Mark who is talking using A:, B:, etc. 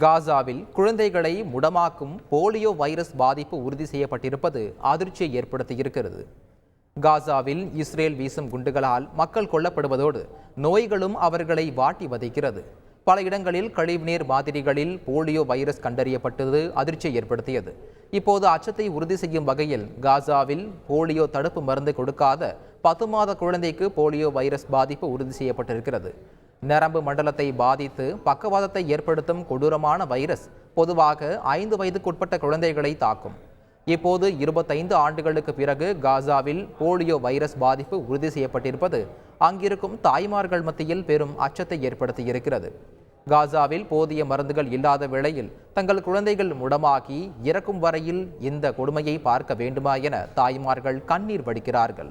A: காசாவில் குழந்தைகளை முடமாக்கும் polio virus பாதிப்பு உறுதி செய்யப்பட்டிருப்பது அதிர்ச்சியை ஏற்படுத்தியிருக்கிறது. காசாவில் இஸ்ரேல் வீசும் குண்டுகளால் மக்கள் கொல்லப்படுவதோடு நோய்களும் அவர்களை வாட்டி வதைக்கிறது. பல இடங்களில் கழிவுநீர் மாதிரிகளில் போலியோ வைரஸ் கண்டறியப்பட்டது அதிர்ச்சியை ஏற்படுத்தியது. இப்போது அச்சத்தை உறுதி செய்யும் வகையில் காசாவில் போலியோ தடுப்பு மருந்து கொடுக்காத பத்து மாத குழந்தைக்கு போலியோ வைரஸ் பாதிப்பு உறுதி செய்யப்பட்டிருக்கிறது. நரம்பு மண்டலத்தை பாதித்து பக்கவாதத்தை ஏற்படுத்தும் கொடூரமான வைரஸ் பொதுவாக ஐந்து வயதுக்குட்பட்ட குழந்தைகளை தாக்கும். இப்போது இருபத்தைந்து ஆண்டுகளுக்கு பிறகு காசாவில் போலியோ வைரஸ் பாதிப்பு உறுதி செய்யப்பட்டிருப்பது அங்கிருக்கும் தாய்மார்கள் மத்தியில் பெரும் அச்சத்தை ஏற்படுத்தியிருக்கிறது. காசாவில் போதிய மருந்துகள் இல்லாத வேளையில் தங்கள் குழந்தைகள் முடமாகி இறக்கும் வரையில் இந்த கொடுமையை பார்க்க வேண்டுமா என தாய்மார்கள் கண்ணீர் வடிக்கிறார்கள்.